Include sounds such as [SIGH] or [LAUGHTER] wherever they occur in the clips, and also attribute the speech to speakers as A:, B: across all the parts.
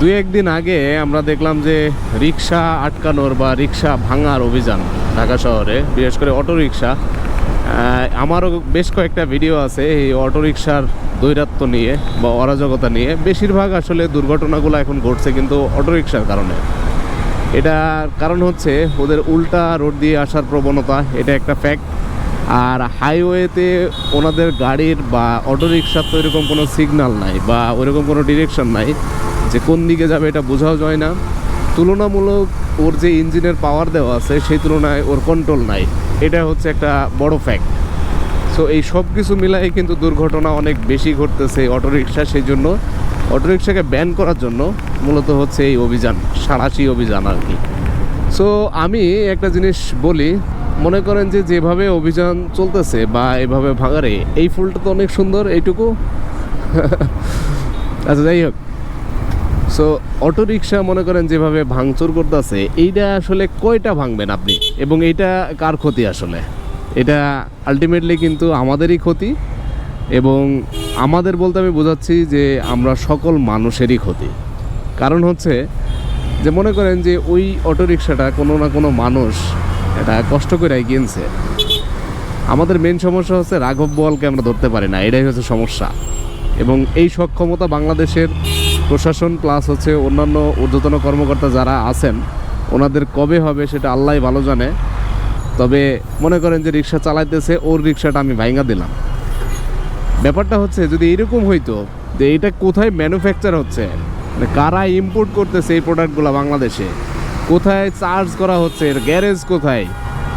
A: দুই একদিন আগে আমরা দেখলাম যে রিক্সা আটকানোর বা রিক্সা ভাঙার অভিযান ঢাকা শহরে, বিশেষ করে অটো রিক্সা আমারও বেশ কয়েকটা ভিডিও আছে এই অটো রিক্সার দৈরাত্ম নিয়ে বা অরাজকতা নিয়ে। বেশিরভাগ আসলে দুর্ঘটনাগুলো এখন ঘটছে কিন্তু অটো রিক্সার কারণে। এটার কারণ হচ্ছে ওদের উল্টা রোড দিয়ে আসার প্রবণতা, এটা একটা ফ্যাক্ট আর হাইওয়েতে ওনাদের গাড়ির বা অটো রিক্সার তো এরকম কোনো সিগন্যাল নাই বা ওরকম কোনো ডিরেকশন নাই যে কোন দিকে যাবে এটা বোঝাও যায় না। তুলনামূলক ওর যে ইঞ্জিনের পাওয়ার দেওয়া আছে সেই তুলনায় ওর কন্ট্রোল নাই। এটা হচ্ছে একটা বড় ফ্যাক্ট সো এই সব কিছু মিলাই কিন্তু দুর্ঘটনা অনেক বেশি ঘটতেছে অটোরিকশা সেই জন্য অটোরিকশাকে ব্যান করার জন্য মূলত হচ্ছে এই অভিযান সাড়াশি অভিযান আর কি। সো আমি একটা জিনিস বলি মনে করেন যে যেভাবে অভিযান চলতেছে বা এভাবে ভাঙারে এই ফুলটা তো অনেক সুন্দর, এইটুকু? [LAUGHS] আচ্ছা যাই হোক। সো অটো রিক্সা মনে করেন যেভাবে ভাঙচুর করতেছে, এইটা আসলে কয়টা ভাঙবেন আপনি? এবং এইটা কার ক্ষতি আসলে? এটা আলটিমেটলি কিন্তু আমাদেরই ক্ষতি এবং আমাদের বলতে আমি বোঝাচ্ছি যে আমরা সকল মানুষেরই ক্ষতি। কারণ হচ্ছে যে মনে করেন যে ওই অটো রিক্সাটা কোনো না কোনো মানুষ এটা কষ্ট করে কিনছে আমাদের মেন সমস্যা হচ্ছে রাঘব বলকে আমরা ধরতে পারি না, এটাই হচ্ছে সমস্যা। এবং এই সক্ষমতা বাংলাদেশের প্রশাসন প্লাস হচ্ছে অন্যান্য ঊর্ধ্বতন কর্মকর্তা যারা আছেন, ওনাদের কবে হবে সেটা আল্লাহ ভালো জানে। তবে মনে করেন যে রিক্সা চালাইতেছে, ওর রিক্সাটা আমি ভাইঙ্গা দিলাম। ব্যাপারটা হচ্ছে যদি এরকম হইতো যে এটা কোথায় ম্যানুফ্যাকচার হচ্ছে মানে কারা ইম্পোর্ট করতেছে এই প্রোডাক্টগুলো বাংলাদেশে কোথায় চার্জ করা হচ্ছে, এর গ্যারেজ কোথায়?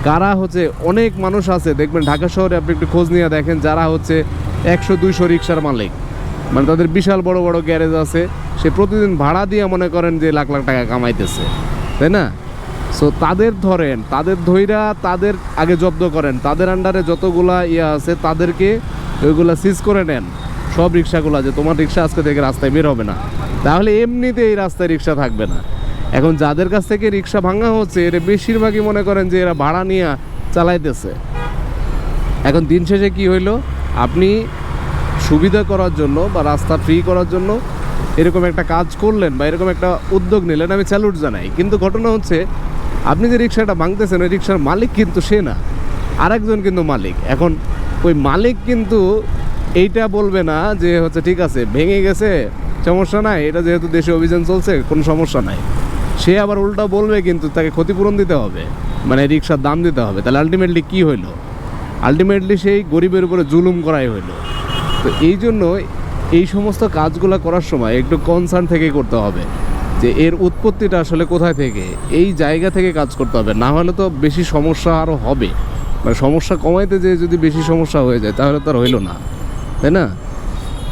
A: কারা হচ্ছে, অনেক মানুষ আছে, দেখবেন ঢাকা শহরে আপনি একটু খোঁজ নিয়ে দেখেন যারা হচ্ছে একশো দুইশো রিক্সার মালিক। মানে তাদের বিশাল বড় বড় গ্যারেজ আছে, সে প্রতিদিন ভাড়া দিয়ে মনে করেন যে লাখ লাখ টাকা কামাইতেছে, তাই না? সো তাদের ধরেন, তাদের ধইরা তাদের আগে জব্দ করেন, তাদের আন্ডারে যতগুলা ইয়ে আছে, তাদেরকে ওইগুলা সিজ করে নেন, সব রিক্সাগুলা যে তোমার রিক্সা আজকে থেকে রাস্তায় বের হবে না। তাহলে এমনিতে এই রাস্তায় রিক্সা থাকবে না। এখন যাদের কাছ থেকে রিক্সা ভাঙা হচ্ছে, এরা বেশিরভাগই মনে করেন যে এরা ভাড়া নিয়ে চালাইতেছে। এখন দিন শেষে কি হইল? আপনি সুবিধা করার জন্য বা রাস্তা ফ্রি করার জন্য এরকম একটা কাজ করলেন বা এরকম একটা উদ্যোগ নিলেন, আমি স্যালুট জানাই। কিন্তু ঘটনা হচ্ছে, আপনি যে রিক্সাটা ভাঙতেছেন, ওই রিক্সার মালিক কিন্তু সে না। আরেকজন কিন্তু মালিক। এখন ওই মালিক কিন্তু এইটা বলবে না যে হচ্ছে, ঠিক আছে, ভেঙে গেছে, সমস্যা নাই। এটা যেহেতু দেশে অভিযান চলছে, কোনো সমস্যা নাই। সে আবার উল্টা বলবে কিন্তু তাকে ক্ষতিপূরণ দিতে হবে মানে রিক্সার দাম দিতে হবে। তাহলে আলটিমেটলি কী হইল? আলটিমেটলি সেই গরিবের উপরে জুলুম করাই হইল। তো এই জন্য এই সমস্ত কাজগুলো করার সময় একটু কনসার্ন থেকে করতে হবে যে এর উৎপত্তিটা আসলে কোথায় থেকে, এই জায়গা থেকে কাজ করতে হবে। না হলে তো বেশি সমস্যা আরও হবে। মানে সমস্যা কমাইতে যে যদি বেশি সমস্যা হয়ে যায়, তাহলে তো আর হইল না। তাই না?